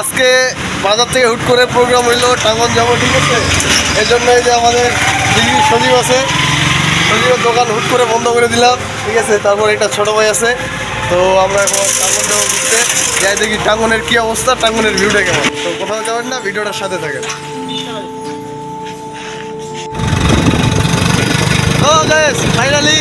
আজকে বাজার থেকে হুট করে প্রোগ্রাম হইল টাঙ্গন যাব, ঠিক আছে? এই জন্য এই যে আমাদের দিদি সজীব আছে। সজীবের দোকান হুট করে বন্ধ করে দিলাম, ঠিক আছে? তারপর একটা ছোটো ভাই আছে। তো আমরা এখন টাঙ্গন যাব ঘুরতে। যাই দেখি টাঙ্গনের কী অবস্থা টাঙ্গনের ভিউটা কেমন? তো কোথাও যাবেন না, ভিডিওটার সাথে থাকেন। ফাইনালি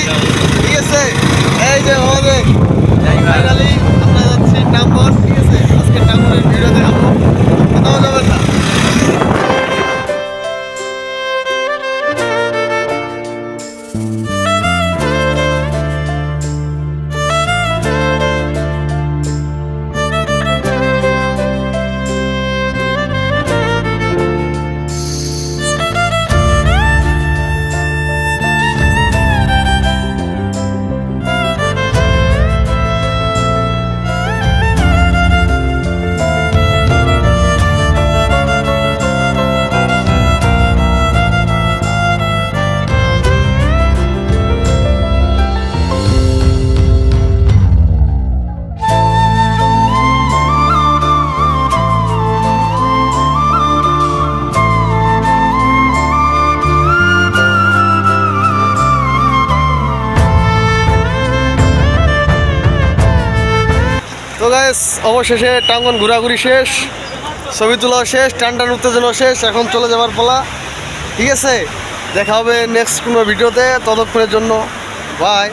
গাইস অবশেষে টাঙ্গন ঘোরাঘুরি শেষ, ছবি তোলা শেষ টান টান উত্তেজনা শেষ, এখন চলে যাবার পালা। ঠিক আছে, দেখা হবে নেক্সট কোনো ভিডিওতে ততক্ষণের জন্য বাই